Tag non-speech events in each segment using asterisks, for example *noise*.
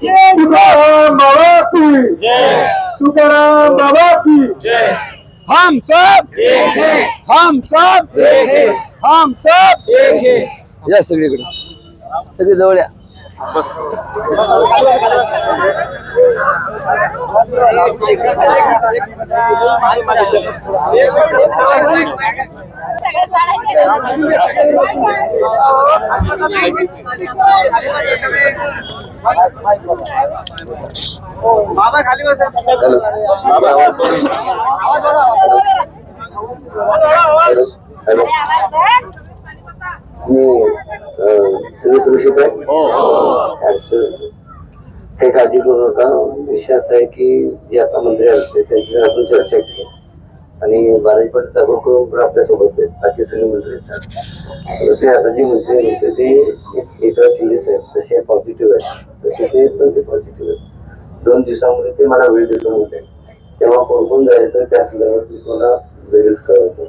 तुकाराम बाबा की जय तुकाराम बाबा की जय हम सब। एक है हम सब। एक है हम सब। एक है या सगळीकडे. सगळी जवळ या. सगळ्यात हॅलो. हॅलो मी अं, सगळी सुरक्षित आहे. काही काळजी करू नका विषय असा आहे की जे आता मंत्री आले त्यांची आपण चर्चा केली. आणि बाराजी पाटील जागरूक करून पण आपल्यासोबत आहेत बाकी सगळे मंत्री आहेत. ते आता जे मंत्री म्हणते ते एक- एका सिरियस आहेत. तसे पॉझिटिव्ह आहेत. तसे ते पण ते पॉझिटिव्ह आहेत. दोन दिवसामध्ये ते मला वेळ देतो म्हणते. तेव्हा कोण कोण जायचं त्या संदर्भात मी तुम्हाला वेगळंच कळवतो.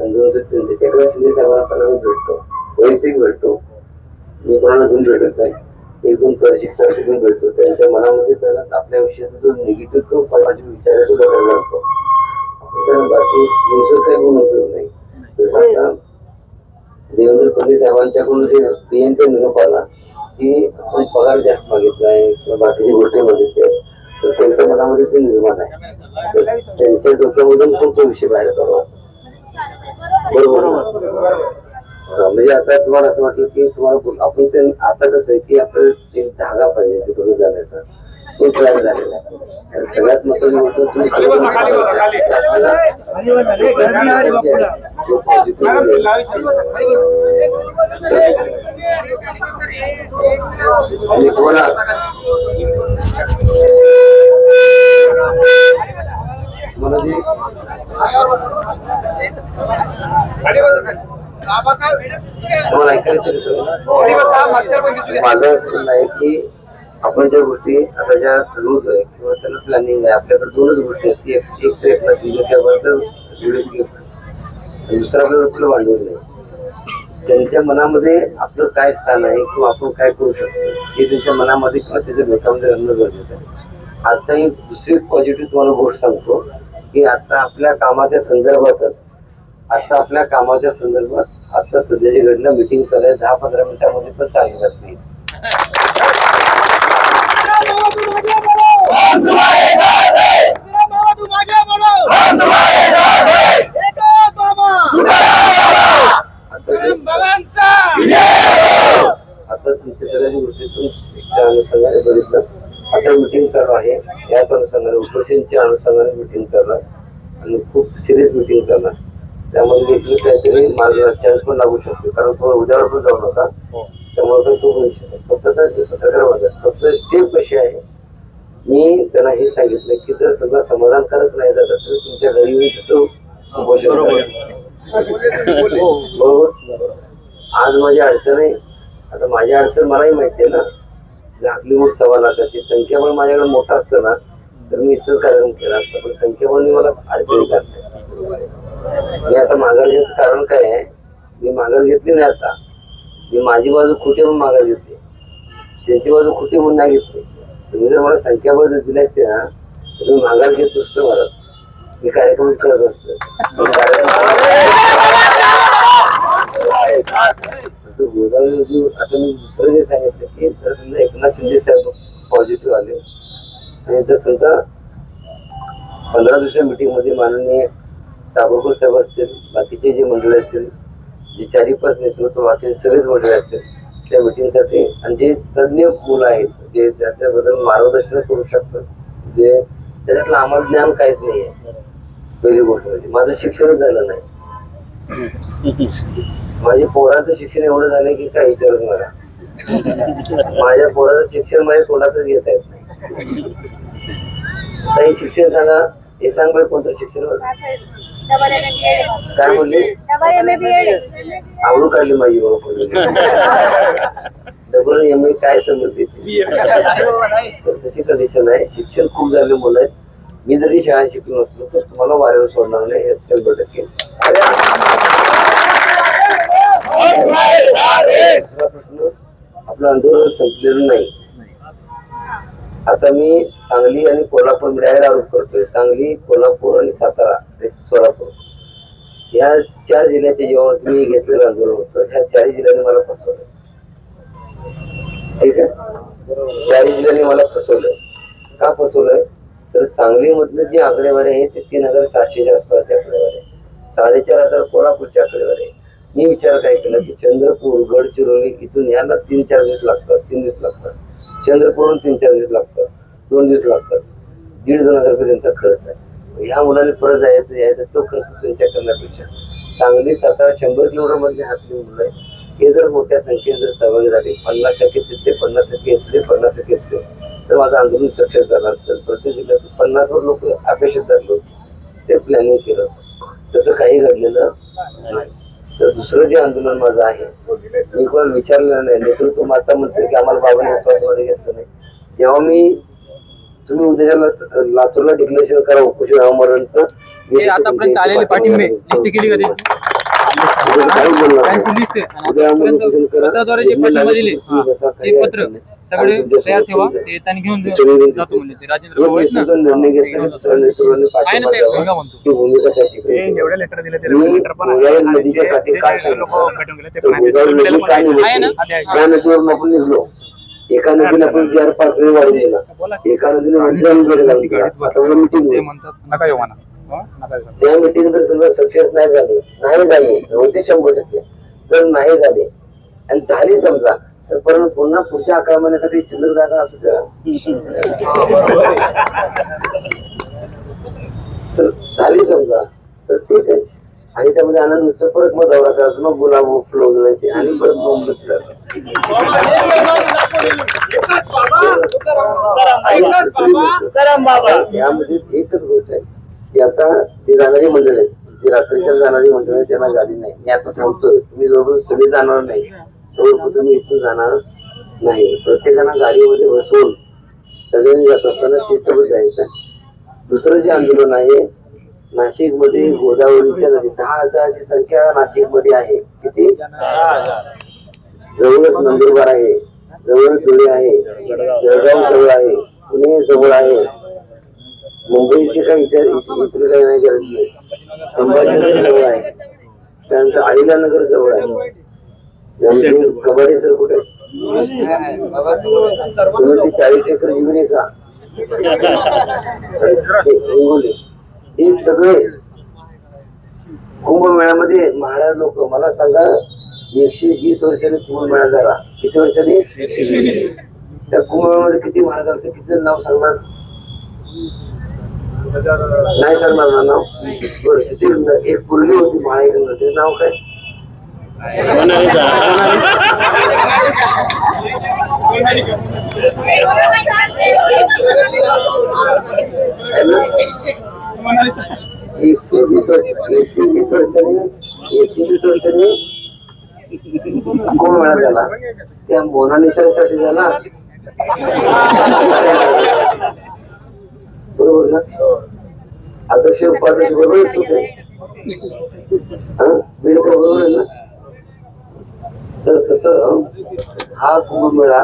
आणि दोन ते तीन ते एकदा शिंदे साहेबांना पहिला भेटतो. वैयक्तिक भेटतो. कोणाला घेऊन भेटत नाही. एक दोन प्रशिक्षणार्थी घेऊन भेटतो त्यांच्या मनामध्ये पहिला आपल्या विषयाचा जो निगेटिव्ह माझे विचार आहे तो बदलला लागतो तर बाकी दिवसात काही गुण उपयोग नाही. जसं आता देवेंद्र फडणवीस साहेबांच्याकडून जे पीएनचा निरोप आला की आपण पगार जास्त मागितलाय किंवा बाकीच्या गोष्टी मागितल्या तर त्यांच्या मनामध्ये ते निर्माण आहे. तर त्यांच्या डोक्यामधून पण तो विषय बाहेर करावा बरोबर? हा, म्हणजे आता तुम्हाला असं वाटलं की तुम्हाला बोल- आपण ते आता कसं आहे की आपल्याला एक धागा पाहिजे तिथून जाण्याचा तो तयार झालेला आहे. आणि सगळ्यात महत्वाची गोष्ट तुम्ही खाली बसा, खाली बसा, खाली. की आपल्याला जो positive आणि बोला मला जे खाली बसा खाली. तुम्हाला ऐकायला सगळं? द्या. माझं असं म्हणणं आहे की आपण ज्या गोष्टी आता ज्या रूट आहे किंवा त्याला प्लॅनिंग आहे आपल्याकडे दोनच गोष्टी आहेत. की एक एक साहेबांचं व्हिडिओ आणि दुसरं आपल्याला कुठलं भांडवल नाही. त्यांच्या मनामध्ये आपलं काय स्थान आहे किंवा आपण काय करू शकतो हे त्यांच्या मनामध्ये किंवा त्याच्या डोक्यामध्ये घालणं गरजेचं आहे. आता एक दुसरी पॉझिटिव्ह तुम्हाला गोष्ट सांगतो की आता आपल्या कामाच्या संदर्भातच आता आपल्या कामाच्या संदर्भात आता सध्याची घटना मिटिंग चालू आहे. दहा पंधरा मिनिटांमध्ये पण चालू जात नाही. आता आता तुमच्या सगळ्याच्या गोष्टीतून त्या अनुषंगाने बघितलं. आता मिटिंग चालू आहे. याच अनुषंगाने उपोषणच्या अनुषंगाने मिटिंग चालू आहे. आणि खूप सिरियस मिटिंग चालू आहे. त्यामध्ये देखील काहीतरी मार्ग चान्स पण लागू शकतो. कारण तुम्हाला उद्यावर पण जाऊ नका त्यामुळे काही तो होऊ शकतो फक्त पत्रकार फक्त स्टेप कशी आहे मी त्यांना हे सांगितलं की जर सगळं समाधानकारक नाही झालं तर तुमच्या घरी येऊन करा. बरोबर. आज माझी अडचण आहे. आता माझी अडचण मलाही माहिती आहे ना. झाकली मूठ सव्वा लाखाची संख्याबळ माझ्याकडे मोठं असतं ना तर मी इथंच कार्यक्रम केला असता. पण संख्याबळने मला अडचणी काढल्या मी आता माघार घ्यायचं कारण काय आहे? मी माघार घेतली नाही आता. मी माझी बाजू खोटी म्हणून माघार घेतली. त्यांची बाजू खोटी म्हणून नाही घेतली. तुम्ही जर मला संख्याबळ जर दिली असते ना तर मी माघार घेत नसतो मला मी कार्यक्रमच करत असतो. गोदावरी आता मी दुसरं जे सांगितलं की जर समजा एकनाथ शिंदे साहेब पॉझिटिव्ह आले. आणि जर समजा पंधरा दिवसाच्या मीटिंगमध्ये माननीय चाकूरकर साहेब असतील बाकीचे जे मंडळी असतील जे चारी पाच नेतृत्व बाकीचे सगळेच मंडळी असतील त्या मिटिंगसाठी आणि जे तज्ज्ञ मुलं आहेत जे त्याच्याबद्दल मार्गदर्शन करू शकतात जे त्याच्यातलं आम्हाला ज्ञान काहीच नाही आहे. पहिली गोष्ट म्हणजे माझं शिक्षणच झालं नाही. माझ्या पोराचं शिक्षण एवढं झालं की काय विचारूच मला माझ्या पोराचं शिक्षण माझ्या तोंडातच घेता येत नाही. काही शिक्षण सांगा हे सांग कोणतं शिक्षण काय म्हणले आवडून काढली माझी बाबा *laughs* डबल एम ए काय तर म्हणते ती. तर तशी कंडिशन आहे. शिक्षण खूप झाले मुलं आहेत मी जरी शाळा शिकलो नसलो तर तुम्हाला वाऱ्यावर सोडणार नाही यात शंभर टक्के. दुसरा प्रश्न आपलं आंदोलन संपलेलं नाही. आता मी सांगली आणि कोल्हापूर मिळायला आरोप करतोय. सांगली कोल्हापूर आणि सातारा आणि सोलापूर. या चार जिल्ह्याचे जेव्हा तुम्ही घेतलेलं आंदोलन होतं. ह्या चारही जिल्ह्यांनी मला फसवलं. ठीक आहे? चारही जिल्ह्यांनी मला फसवलं. का फसवलंय तर सांगलीमधलं जे आकडेवारी आहे ते तीन हजार सातशेच्या आसपास आकडेवारी आहे. साडेचार हजार कोल्हापूरची आकडेवारी आहे. मी विचार काय केला की चंद्रपूर गडचिरोली इथून ह्याला तीन चार दिवस लागतात तीन दिवस लागतात. चंद्रपूरहून तीन चार दिवस लागतात. दोन दिवस लागतात. दीड दोन हजार रुपये त्यांचा खर्च आहे. ह्या मुलांनी परत जायचं यायचं तो खर्च त्यांच्या करण्यापेक्षा सांगली सातारा शंभर किलोमीटरमधली हातली मुलं आहे हे जर मोठ्या संख्येने जर सहभागी झाले पन्नास टक्के तिथले पन्नास टक्के इथले पन्नास टक्के इथले तर माझं आंदोलन सक्सेस झालं. तर प्रत्येक जिल्ह्यात पन्नासवर लोक अपेक्षित धरलो ते प्लॅनिंग केलं. तसं काही घडलेलं नाही. तर दुसरं जे आंदोलन माझं आहे मी कोणाला विचारलेलं नाही. नेतृत्व माता म्हणते की आम्हाला बाबांनी विश्वासमध्ये घेतलं नाही. जेव्हा मी तुम्ही उद्याला लातूरला डिक्लेरेशन करा उपोषण आमरणचं हे आतापर्यंत आलेले पाठिंबे. केली त्याची लिस्ट. पत्राद्वारे जे पाठिंबा दिले ते पत्र. सगळे तयार ठेवा सोबत ते त्यांनी घेऊन जातो म्हणले ते राजेंद्र भाऊ आहेत ना आहे ना ते म्हणतो. ही जेवढे लेटर दिले ते लेटर पण आहे. लोक? भेटून गेले ते पण आहे. पण निघली? ना? आपण एका नदीने आपण चार पाच वेळ वाढून दिला एका नदीने मंदिराला वेळ घालून दिला आता मीटिंग ते म्हणतात नका येऊ म्हणा. त्या मीटिंग जर समजा सक्सेस नाही झाली नाही झाली होती शंभर टक्के तर नाही झाली. आणि झाली समजा तर परत पुन्हा पुढच्या अकरा महिन्यासाठी शिल्लक जागा असू द्या तर झाली समजा. तर ठीक आहे. आणि त्यामध्ये आनंद उत्सव परत मग दौरा करायचा. मग गुलाब फुलं उजवायचे आणि परत फिरायचं. यामध्ये एकच गोष्ट आहे. की आता जी जाणारी मंडळ आहेत जी रात्रीच्या जाणारी मंडळ आहे त्यांना गाडी नाही. मी आता थांबतोय. तुम्ही जवळजवळ सगळी जाणार नाही. जवळ तुम्ही इथून जाणार नाही. प्रत्येकानं गाडीमध्ये बसवून सगळ्यांनी जात असताना शिस्तभर जायचं. दुसरं जे आंदोलन आहे नाशिकमध्ये गोदावरीच्या नदी दहा हजाराची संख्या नाशिकमध्ये आहे. किती? जवळच नंदुरबार आहे. जवळ धुळे आहे. जळगाव जवळ आहे. पुणे जवळ आहे. मुंबईचे काही विचार इतर काही नाही गरज नाही. संभाजीनगर जवळ आहे. त्यानंतर आईला नगर जवळ आहे. कबाडी सर कुठे तुम्ही चाळीस एकर जमीन आहे का? हे हिंगोली. हे सगळे कुंभमेळ्यामध्ये महाराज लोक मला सांगा एकशे वीस वर्षांनी कुंभमेळा झाला. किती वर्षांनी? त्या कुंभमेळ्यामध्ये किती महाराज आले किती नाव सांगणार नाही सांगणार ना नाव बरं तिथे एक पूर्वी होती माळेकर तिचं नाव काय? एकशे वीस वर्ष एकशे वीस वर्षांनी एकशे वीस वर्षांनी कुंभमेळा झाला. त्या मोनालिसासाठी झाला. बरोबर ना? आदर्श उपादर्श बरोबरच होते हा? बिलकुल बरोबर आहे ना? तर तसं हा? कुंभमेळा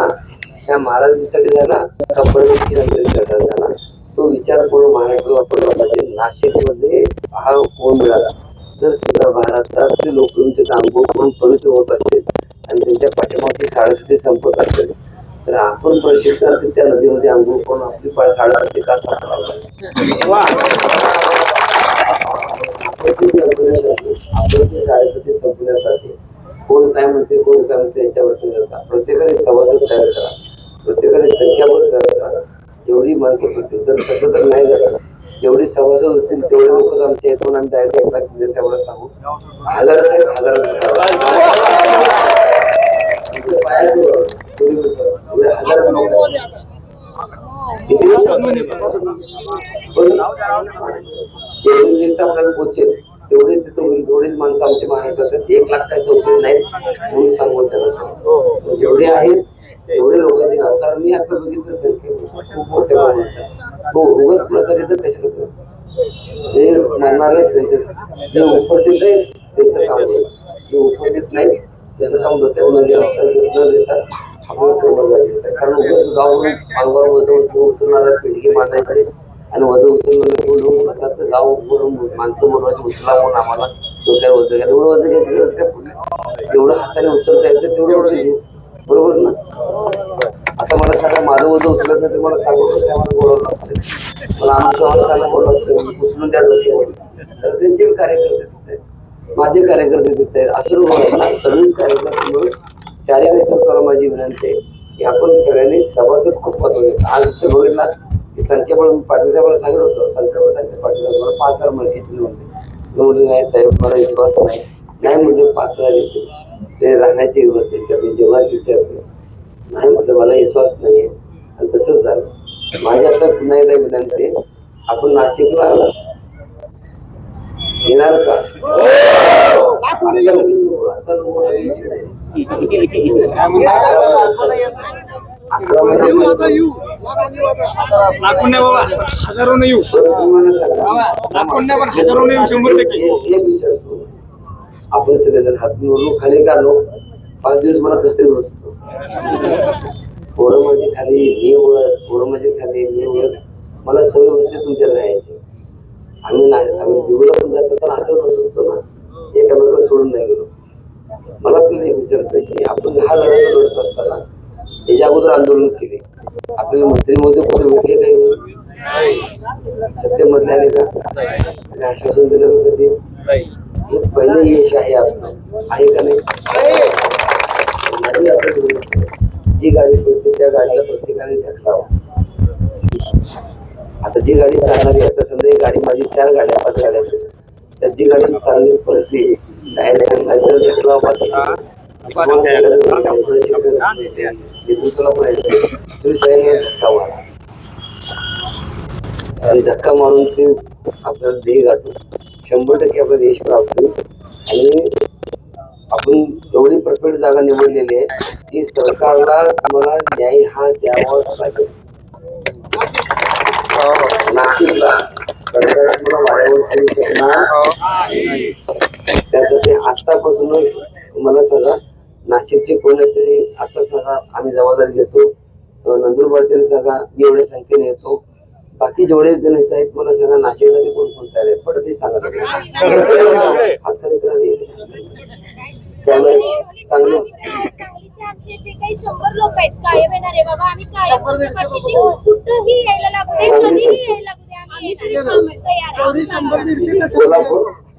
ह्या महाराजांसाठी झाला कपड्यासाठी झाला तो विचार करून महाराष्ट्र वापरला पाहिजे नाशिकमध्ये हा कुंभमेळा जर सगळ्या भारतातले लोक ते अनुभव करून पवित्र होत असतील आणि त्यांच्या पाठीमागची साडेसाती संपत असेल तर आपण प्रशिक्षणार्थी त्या नदीमध्ये अंघोळ करून आपली साडेसाती ती साडेसाती संपण्यासाठी कोण काय म्हणते कोण काय म्हणते याच्यावरती जाता प्रत्येकाने सभासद तयार करा. प्रत्येकाने संख्याबळ तयार करा. जेवढी माणसं होतील तर तसं तर नाही झालं जेवढी सभासद होतील तेवढे लोकच आमच्या इथून आम्ही डायरेक्ट एकनाथ शिंदे साहेबांना सांगू. हजारच आहेत हजारच जेवढी लिस्ट आपल्याला पोचेल तेवढेच तिथं होईल तेवढेच माणसं आमच्या महाराष्ट्रात आहेत. एक लाख काय चौथी नाही म्हणून सांगू त्यांना सांगू. जेवढे आहेत तेवढे लोकांचे नाव कारण मी आता बघितलं संख्या खूप मोठ्या प्रमाणात हो उगाच कुणासाठी तर कशाला करायचं जे मरणार आहेत त्यांचे जे उपस्थित आहेत त्यांचं काम होईल जे उपस्थित नाही त्याचं काम डोक्यात न न देता गरजेचं आहे. कारण उगाच गाव अंगावर वजन उचलणारा पिढगी माजायचे आणि वजन उचलणारे बोलून कसा गाव गाववरून माणसं बोलवायची उचला म्हणून आम्हाला डोक्यावर वजन घ्यायला. एवढं वजन घ्यायची गरज काय पडली जेवढं हाताने उचलता येतं तेवढं वजन घेऊ. बरोबर ना? आता मला सांगा माझं वजन उचलत नाही तर मला चांगलं साहेबांना बोलावं लागतं. मला आमचं चव्हाण बोलावं लागतं उचलून द्या डोक्यावर तर त्यांचे कार्यकर्ते तिथे आहेत. माझे कार्यकर्ते तिथे आहेत. असं नको ना? सगळेच कार्यकर्ते मिळून चारही नेतृत्वाला माझी विनंती आहे की आपण सगळ्यांनी सभासद खूप महत्त्व आहे आज ते बघितला की संख्याबळ पाटील साहेबांना सांगितलं होतं. संख्याबळ सांगितलं पाटील साहेब मला पाच हजार म्हणजे येतील म्हणजे मी म्हटलं नाही साहेब मला विश्वास नाही. नाही म्हणजे पाच हजार येतील ते राहण्याची व्यवस्था विचारली जेवणाची विचारली. नाही म्हटलं मला विश्वास नाही आहे आणि तसंच झालं. माझी आता पुन्हा एकदा विनंती आहे आपण नाशिकला येणार का? आता लगेच- आता नाही बाबा हजारो नाही येऊ. बाबा तुम्ही नाही पण हजारो नाही येऊ शंभर टक्के. एक विचारतो आपण सगळेजण हात निवडलो खाली काढलो. पाच दिवस मला कसं होत होतो. पोरं म्हणजे खाली मी वर पोरं म्हणजे खाली मी वर. मला सवय बसते तुमच्यात राहायची. आम्ही नाही आम्ही दिवला पण जात असताना असंच बसत होतो ना. एकामेकाला सोडून नाही गेलो. मला पण एक विचारतं की आपण हा लढायचा लढत असताना याच्या अगोदर आंदोलन केले आपले मंत्री मोदी कोणी भेटले काही सत्य मधले आले का? आश्वासन दिलं का कधी? हे पहिलं यश आहे आपलं. आहे का नाही? आहे, जी गाडी पळते त्या गाडीला प्रत्येकाने ढकलावं आता जी गाडी चालणारी आता समजा ही गाडी माझी चार गाड्या पाच गाड्या असतील तर जी गाडी चांगलीच पळते डायरेक्ट देते. तुम्ही सगळ्यांनी धक्का मारा आणि धक्का मारून ते आपल्याला ध्येय गाठू शंभर टक्के आपल्याला यश प्राप्त होईल आणि आपण एवढी परफेक्ट जागा निवडलेली आहे की सरकारला तुम्हाला न्याय हा द्यावाच लागेल. नाशिकला सरकार तुम्हाला वाढवून शकणार. हो. हो. त्यासाठी आतापासूनच मला सांगा नाशिकचे कोण आहेत तरी आता सांगा आम्ही जबाबदारी घेतो. अं, नंदुरबारचे सांगा मी एवढ्या संख्येने येतो. बाकी जेवढे जण येत आहेत मला सांगा नाशिकसाठी कोण कोण तयार आहे सांगा. हातखाली करा रे. त्यामुळे चांगलं सांगलीचे आमचे जे काही शंभर लोक आहेत कायम येणार आहे बाबा. आम्ही कायम तुमच्या पाठीशी कुठंही यायला लागू दे कधीही यायला लागू दे. आम्ही येणार. तयार आहे. कोल्हापूर.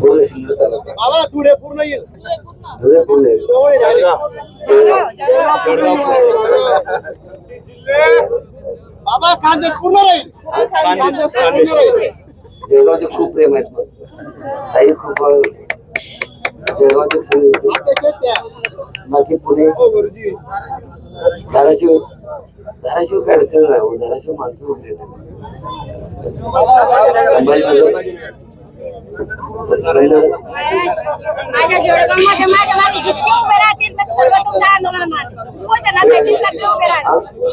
पूर्ण तालुका बाबा पुढे पूर्ण येईल. धुळे पूर्ण. जवळ आहे. बाबा कांदे पूर्ण राहील. कांदे पूर्ण राहील. जळगावचे खूप प्रेम आहेत ताई खूप जळगावचे बाकी पुणे. धाराशिव धाराशिव काय अडचण नाही हो, धाराशिव माणसं माझ्या जळगावमध्ये माझ्या मागे जितके उभे राहतील ते सर्व तुमच्या आंदोलनात उपोषणासाठी सगळे उभे राहतील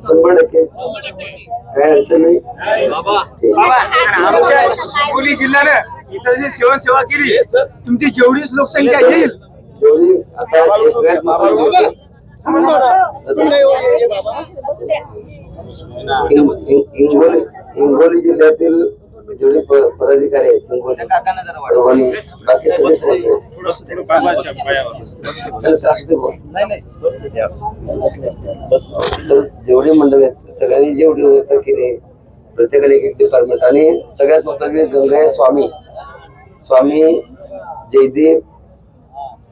शंभर टक्के. काय अडचण नाही? ठीक. बाबा आणि आमच्या हिंगोली जिल्ह्यानं इतर जी सेवा सेवा केली तुमची जेवढीच लोकसंख्या येईल. जेवढी आता हे हिंगोली जिल्ह्यातील जेवढे प- पदाधिकारी आहेत हिंगोली बाकी सगळे. तर जेवढे मंडळ आहेत सगळ्यांनी जेवढी व्यवस्था केली आहे, प्रत्येकाने एक एक डिपार्टमेंट आणि सगळ्यात महत्त्वाचे गंगाय स्वामी. स्वामी जयदीप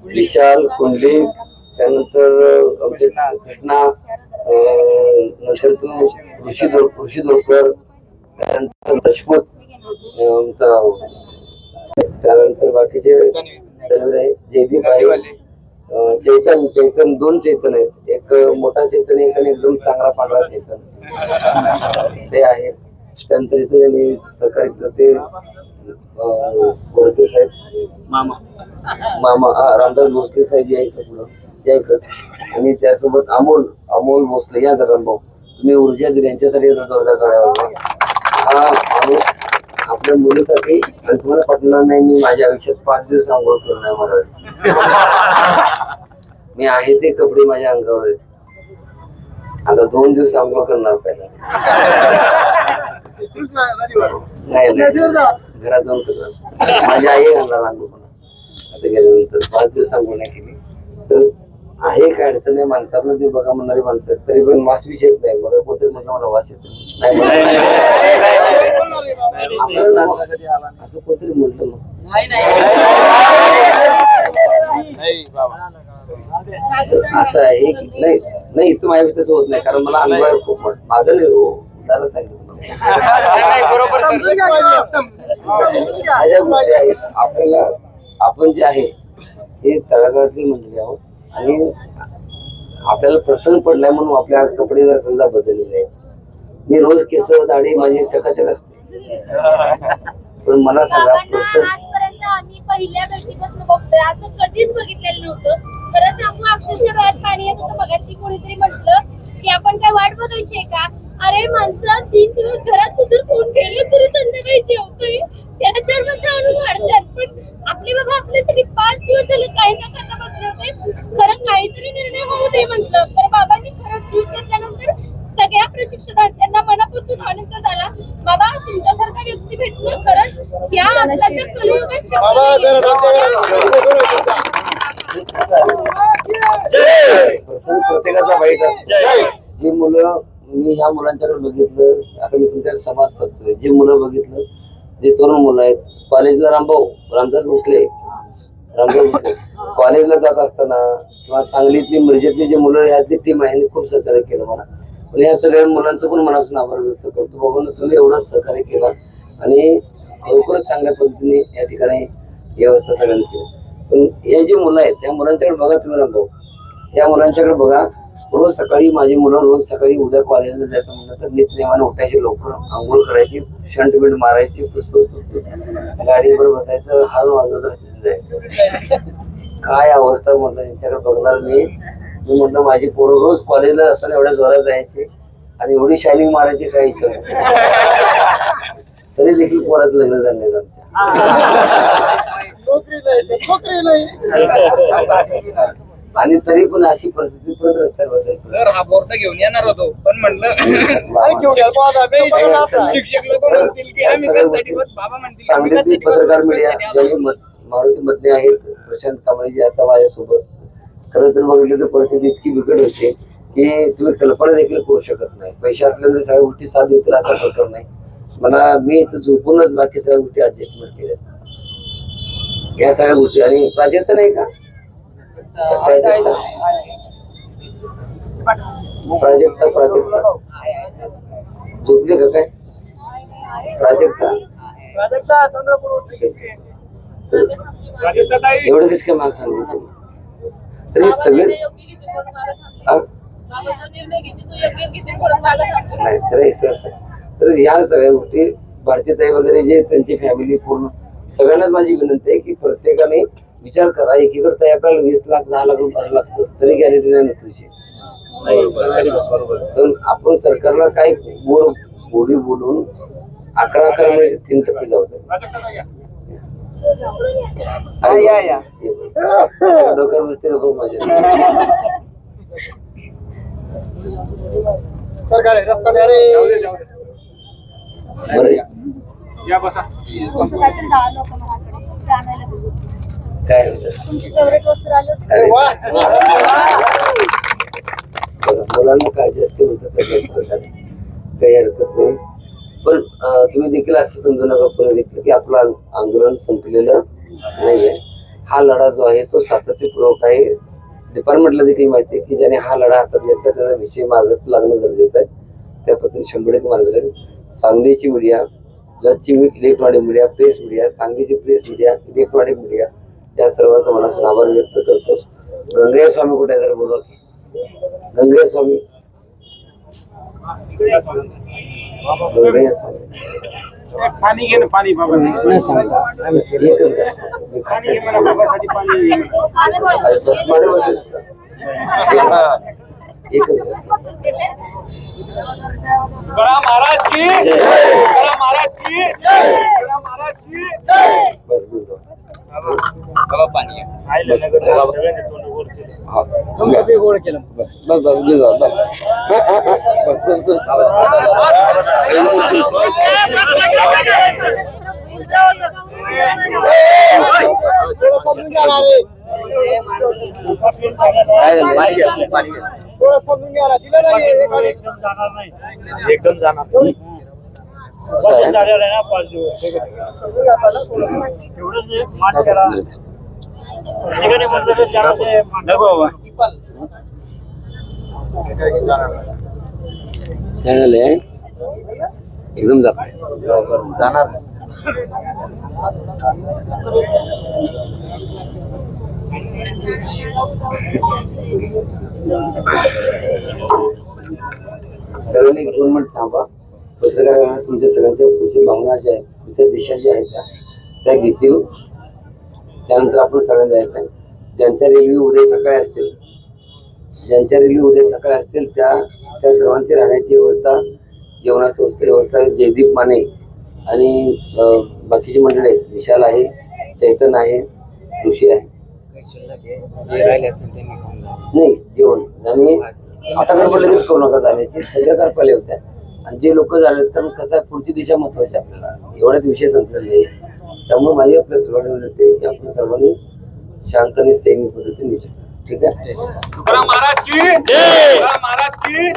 विशाल कुंडली त्यानंतर आमचे कृष्णा अं, नंतर तू ऋषी ऋषी दोडकर त्यानंतर राजपूत आमचा त्यानंतर बाकीचे जयदीप आहे चैतन चैतन दोन चैतन आहेत. एक मोठा चैतन एक आणि एकदम चांगला पांढरा चैतन. ते आहे. त्यानंतर इथे त्यांनी सहकार्य केलं ते गोडके साहेब. मामा. मामा हा, रामदास भोसले साहेब या इकडे पुढं या इकडं. आणि त्यासोबत अमोल अमोल भोसले या जरा भाऊ. तुम्ही ऊर्जा दिली यांच्यासाठी जोरदार टाळ्या. हा अमोल. आपल्या मुलीसाठी आणि तुम्हाला पटणार नाही मी माझ्या आयुष्यात पाच दिवस आंघोळ करू नाही महाराज. *laughs* मी आहे ते कपडे माझ्या अंगावर आहेत. आता दोन दिवस आंघोळ करणार पहिला. *laughs* नाही नाही. घरात जाऊन करणार. माझी आई घालणार आंघोळ. आता गेल्यानंतर पाच दिवस आंघोळ नाही केली. तर आहे काय अडचण नाही माणसातलं ते बघा म्हणणारी माणसं आहेत. तरी पण वास विष नाही. बघा कोणतरी म्हटलं मला वास येत. नाही असं कोणतरी म्हटलं मग. असं आहे की नाही? नाही इथं माझ्या तसं होत नाही कारण मला अनुभव आहे खूप. माझं नाही हो. उदाहरण सांगितलं आहेत आपल्याला आपण जे आहे हे तळागाळातली म्हणले आहोत. आणि आपल्याला प्रसंग पडलाय म्हणून आपल्या कपडे जर समजा बदललेले आहेत मी रोज केस दाढी माझी चकाचक असते. पण मला सांगा प्रसंग आजपर्यंत आम्ही पहिल्या भेटीपासून बघतोय. असं कधीच बघितलेलं नव्हतं. खरं सांगू अक्षरशः डोळ्यात पाणी येत होतं. मगाशी कोणीतरी म्हटलं की आपण काय वाट बघायची का? अरे माणसं तीन दिवस घरात जर फोन केले तरी संध्याकाळी जेवतोय त्याला चार माणसं आणून वाढल्यात पण आपले बाबा आपल्यासाठी पाच दिवस झाले काही न करता बसले होते खरं काहीतरी निर्णय होऊ दे म्हटलं तर बाबांनी खरं ज्यूस घेतल्यानंतर सगळ्या प्रशिक्षणार्थ्यांना मनापासून आनंद झाला बाबा तुमच्यासारखा व्यक्ती भेटणं खरंच या आताच्या कलियुगात बाबा जरा शक्य डोक्यावर कसं आहे? प्रसंग प्रत्येकाचा वाईट असतो. जी मुलं मी ह्या मुलांच्याकडे बघितलं आता मी तुमच्या समाज साधतोय. जे मुलं बघितलं जे तरुण मुलं आहेत कॉलेजला रामभाऊ रामदास भोसले. रामदास भोसले. कॉलेजला जात असताना किंवा सांगलीतली मिरजेतली जी मुलं ह्यातली टीम आहे खूप सहकार्य केलं मला. पण ह्या सगळ्या मुलांचं पण मनापासून आभार व्यक्त करतो. बाबा तुम्ही एवढं सहकार्य केलं. आणि खरोखरच चांगल्या पद्धतीने या ठिकाणी व्यवस्था सगळ्यांनी केली. पण हे जे मुलं आहेत त्या मुलांच्याकडे बघा तुम्ही रामभाऊ या मुलांच्याकडे बघा रोज सकाळी माझी मुलं रोज सकाळी उद्या कॉलेजला जायचं म्हणलं तर नित्यनेमाने उठायची लवकर आंघोळ करायची शंट बिंट मारायची फुसफुस फुसफुस गाडीवर बसायचं हार वाजवत जायचं काय अवस्था म्हटलं यांच्याकडे बघणार मी. मी म्हटलं माझी पोरं रोज कॉलेजला असताना एवढ्या जोरात जायची आणि एवढी शायनिंग मारायची काही इच्छा? नाही. तरी देखील पोराचं लग्न झालं नाही आमच्या. आणि तरी पण अशी परिस्थिती परत रस्त्यावर बसायची. सर हा बोर्ड घेऊन येणार होतो पण म्हणलं पण. शिक्षक लोक म्हणतील की आम्ही बाबा म्हणतील सांगलीतील पत्रकार मीडिया मत- मारुती मधने आहेत प्रशांत कांबळेजी आता माझ्यासोबत. खरं तर बघितलं तर परिस्थिती इतकी बिकट होते की तुम्ही कल्पना देखील करू शकत नाही. पैसे असल्यानंतर सगळ्या गोष्टी साथ देतील असा प्रकार नाही. मला मी इथं झोपूनच बाकी सगळ्या गोष्टी ऍडजस्टमेंट केल्या. या सगळ्या गोष्टी. आणि प्राजक्ता नाही का? प्राजक्ता प्राजक्ता झोपली का काय? प्राजक्ता एवढं कसं काय महाग सांगितलं? तर हे सगळे नाही तर हे. तर ह्या सगळ्या गोष्टी भारतीताई वगैरे जे त्यांची फॅमिली पूर्ण सगळ्यांनाच माझी विनंती आहे की प्रत्येकाने विचार करा. एकीकडे ताई आपल्याला वीस लाख दहा लाख रुपये लागतं तरी गॅरंटी नाही नोकरीची तर आपण सरकारला काय गोड गोडी बोलून अकरा अकरा मध्ये तीन टप्पे जाऊ डोक्यावर बसते का बघ माझ्या? सरकार रस्ता द्या रे. जाऊ दे, जाऊ दे. बरं या बसा. तुमचं काहीतरी दहा लोक माझ्याकडे. ते आणायला बोलवले. काय? म्हणतात? तुमची फेवरेट वस्तू आली होती. अरे. वा. बघा, मुलांना काळजी असते म्हणतात त्या प्रकारे. काही हरकत नाही. पण अं, तुम्ही देखील असं समजू नका कोणी देखील की आपलं आं- आंदोलन संपलेलं नाहीये. हा लढा जो आहे तो सातत्यपूर्वक आहे. डिपार्टमेंटला देखील माहिती आहे की ज्याने हा लढा हातात घेतला त्याचा विषय मार्ग लागणं गरजेचं आहे. त्या पद्धतीने शंभर एक मार्ग लागेल. सांगलीची मीडिया जतची इलेक्ट्रॉनिक मीडिया प्रेस मीडिया सांगलीची प्रेस मीडिया इलेक्ट्रॉनिक मीडिया या सर्वांचा मनापासून आभार व्यक्त करतो. गंगैया स्वामी कुठे आहे? जरा बोलवा की. गंगैया स्वामी. गंगैया स्वामी. पाणी घे ना पाणी बाबा. एकच घास मी खात. पाणी घे मला बाबासाठी पाणी. एकच घास. एकच घास तुकाराम महाराज की तुकाराम महाराज की तुकाराम महाराज की बस दूध द्या. आईला नगर सगळ्यांनी तोंड गोड केलं. हा तुमचं बी गोड केलं बस बस बस दूध द्या, बस हा, हा, हा. बस बस समजून घ्या ना एकदम जाणार कसं काय झालंय एकदम जात जाणार सर्वांनी गव्हर्नमेंट थांबा. पत्रकार तुमच्या सगळ्यांच्या पुढच्या भावना ज्या आहेत पुढच्या दिशा ज्या आहेत त्या त्या घेतील. त्यानंतर आपण सगळ्यांना जायचं. ज्यांच्या रेल्वे उद्या सकाळी असतील ज्यांच्या रेल्वे उद्या सकाळी असतील त्या त्या सर्वांची राहण्याची व्यवस्था जेवणाची व्यवस्था व्यवस्था जयदीप माने आणि बाकीची मंडळी आहेत. विशाल आहे चैतन आहे ऋषी आहे. नाही जेवण. आणि आता गडबड लगेच करू नका जाण्याची. पत्रकार पहिले होत्या आणि जे लोक झाले आहेत, कारण कसं आहे पुढची दिशा महत्वाची आपल्याला. एवढ्याच विषय संपलेले नाही त्यामुळे माझी आपल्या सर्वांनी विनंती आहे की आपण सर्वांनी शांत आणि संयमी पद्धतीने. ठीक आहे? महाराज की महाराज की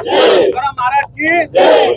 महाराज की जय.